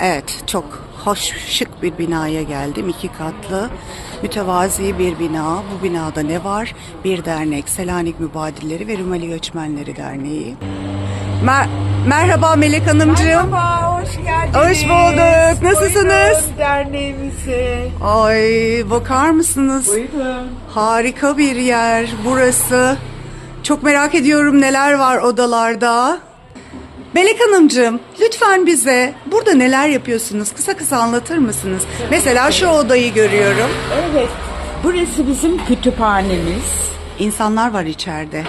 Evet, çok hoş, şık bir binaya geldim. İki katlı, mütevazi bir bina. Bu binada ne var? Bir dernek, Selanik Mübadilleri ve Rumeli Göçmenleri Derneği. Mer- Merhaba Melek Hanımcığım. Merhaba, hoş geldiniz. Hoş bulduk. Nasılsınız? Buyurun derneğimize. Ay, bakar mısınız? Buyurun. Harika bir yer burası. Çok merak ediyorum neler var odalarda. Melek Hanımcığım, lütfen bize burada neler yapıyorsunuz? Kısa kısa anlatır mısınız? Mesela şu odayı görüyorum. Evet, burası bizim kütüphanemiz. İnsanlar var içeride.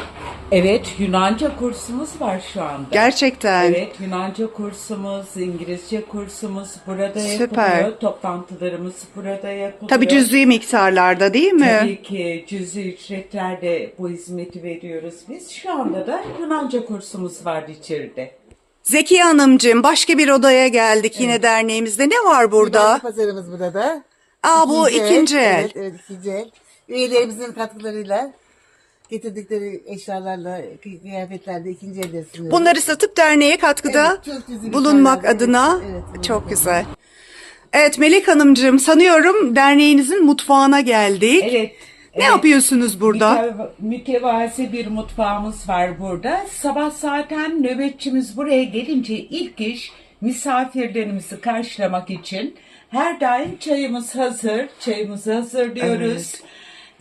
Evet, Yunanca kursumuz var şu anda. Gerçekten. Evet, Yunanca kursumuz, İngilizce kursumuz burada Süper. yapılıyor. Toplantılarımız burada yapılıyor. Tabii cüzi miktarlarda değil mi? Tabii ki cüzi ücretlerle bu hizmeti veriyoruz biz. Şu anda da Yunanca kursumuz var içeride. Zekiye Hanımcığım, başka bir odaya geldik yine derneğimizde. Ne var burada? Burada pazarımız burada da. Aa, bu ikinci el. Evet, evet ikinci el. Üyelerimizin katkılarıyla getirdikleri eşyalarla, kıy- kıyafetlerle ikinci elde sunuyoruz. Bunları satıp derneğe katkıda Evet, çok güzel bulunmak insanlar, adına evet, evet, çok evet. güzel. Evet Melek Hanımcığım sanıyorum derneğinizin mutfağına geldik. Evet. Ne evet. yapıyorsunuz burada? Mütev- mütevazi bir mutfağımız var burada. Sabah zaten nöbetçimiz buraya gelince ilk iş misafirlerimizi karşılamak için her daim çayımız hazır. Çayımızı hazırlıyoruz.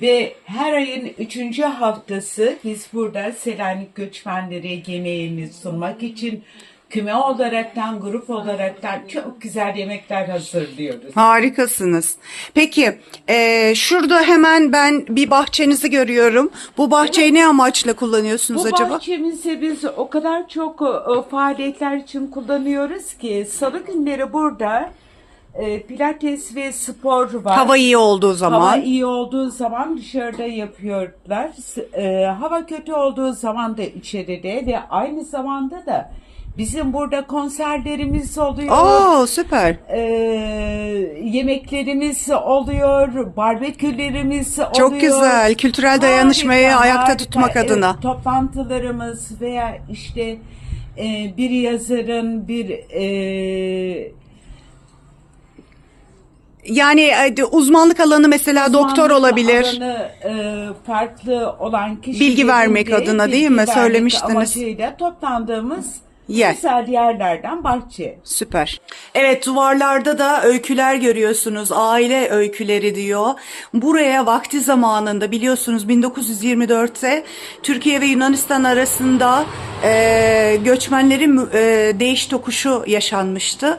Ve her ayın üçüncü haftası biz burada Selanik göçmenleri yemeğini sunmak için küme olaraktan, grup olaraktan çok güzel yemekler hazırlıyoruz. Harikasınız. Peki e, şurada hemen ben bir bahçenizi görüyorum. Bu bahçeyi ne amaçla kullanıyorsunuz Bu acaba? bahçemizi biz o kadar çok e, faaliyetler için kullanıyoruz ki salı günleri burada e, pilates ve spor var. Hava iyi olduğu zaman. Hava iyi olduğu zaman dışarıda yapıyorlar. S- e, hava kötü olduğu zaman da içeride ve aynı zamanda da bizim burada konserlerimiz oluyor. Oo süper. e, yemeklerimiz oluyor, barbekülerimiz oluyor. Çok güzel. Kültürel dayanışmayı Harika, ayakta harika. tutmak Evet, adına. toplantılarımız veya işte e, bir yazarın bir e, Yani e, uzmanlık alanı mesela doktor uzmanlık olabilir. alanı, e, farklı olan kişilerin Bilgi vermek adına değil mi? Söylemiştiniz. amacıyla toplandığımız Yer. güzel yerlerden bahçe. Süper. Evet duvarlarda da öyküler görüyorsunuz. Aile öyküleri diyor. Buraya vakti zamanında biliyorsunuz 1924'te Türkiye ve Yunanistan arasında e, göçmenlerin e, değiş tokuşu yaşanmıştı.